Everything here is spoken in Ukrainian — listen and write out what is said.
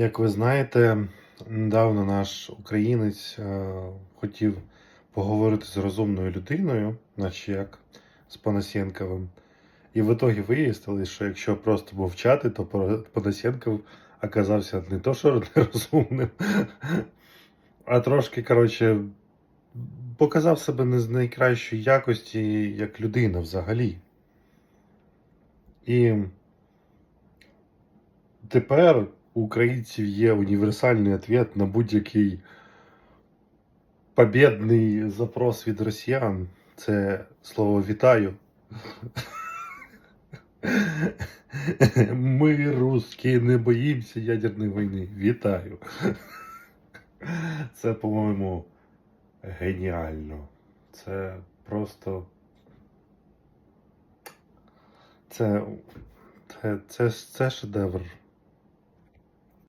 Як ви знаєте, недавно наш українець е, хотів поговорити з розумною людиною, наче як з Панасєнковим. І в ітогі вияснили, що якщо просто мовчати, то Панасєнков оказався не то, що нерозумним, а трошки, коротше, показав себе не з найкращої якості як людина взагалі. І тепер у українців є універсальний відповідь на будь-який побєдний запрос від росіян. Це слово вітаю. Ми, русські, не боїмося ядерної війни. Вітаю. Це, по-моєму, геніально. Це просто. Це, це, це, це шедевр.